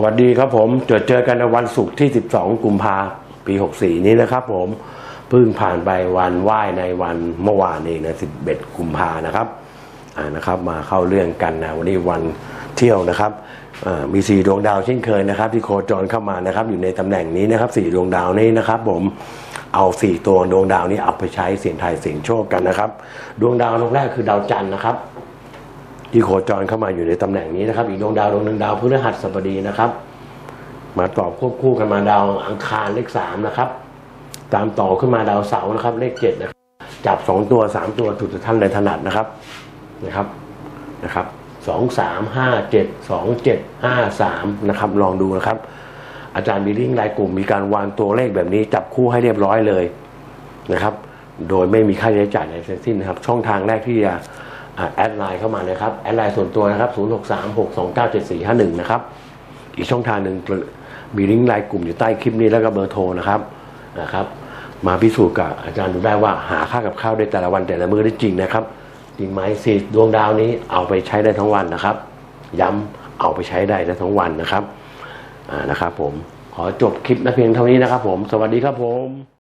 สวัสดีครับผมเจอเจอกันในวันศุกร์ที่ 12 กุมภาปี 64 นี้นะครับผมเพิ่งผ่านไปวันไหว้ในวันเมื่อวานเองนะ 11 กุมภานะครับอ่านะครับมาเข้าเรื่องกันนะวันนี้วันเที่ยวนะครับมีสี่ดวงดาวเช่นเคยนะครับ ที่โคจรเข้ามานะครับ อยู่ในตำแหน่งนี้นะครับสี่ดวงดาวนี้นะครับ ผมเอาสี่ตัวดวงดาวนี้เอาไปใช้เสียงไทายเสียงโชคกันนะครับ ดวงดาวดวงแรกคือดาวจันทร์นะครับ ที่โคจรเข้ามาอยู่ในตำแหน่งนี้นะครับ อีกดวงดาวดวงหนึ่งดาวพฤหัสบดีนะครับ มาตอบควบคู่กันมาดาวอังคารเลขสามนะครับ ตามต่อขึ้นมาดาวเสาร์นะครับ เลขเจ็ดนะครับจับสองตัวสามตัวถูกท่านในถนัดนะครับนะครับนะครับสองสามห้าเจ็ดสองเจ็ดห้าสามนะครับลองดูนะครับ อาจารย์มีลิงรายกลุ่มมีการวางตัวเลขแบบนี้ จับคู่ให้เรียบร้อยเลยนะครับ โดยไม่มีค่าใช้จ่ายในทั้งสิ้นนะครับ ช่องทางแรกที่จะ แอดไลน์เข้ามานะครับ แอดไลน์ส่วนตัวนะครับ 0 6 3 6 2 9 7 4 5 1 นะครับ อีกช่องทางหนึ่งมีลิงก์ไลน์กลุ่มอยู่ใต้คลิปนี้แล้วก็เบอร์โทรนะครับนะครับ มาพิสูจน์กับอาจารย์ดูได้ว่าหาค่ากับข้าวได้แต่ละวันแต่ละมื้อได้จริงนะครับ จริงไหมสี่ดวงดาวนี้เอาไปใช้ได้ทั้งวันนะครับ ย้ำเอาไปใช้ได้ได้ทั้งวันนะครับอ่านะครับ ผมขอจบคลิปนะเพียงเท่านี้นะครับ ผม สวัสดีครับผม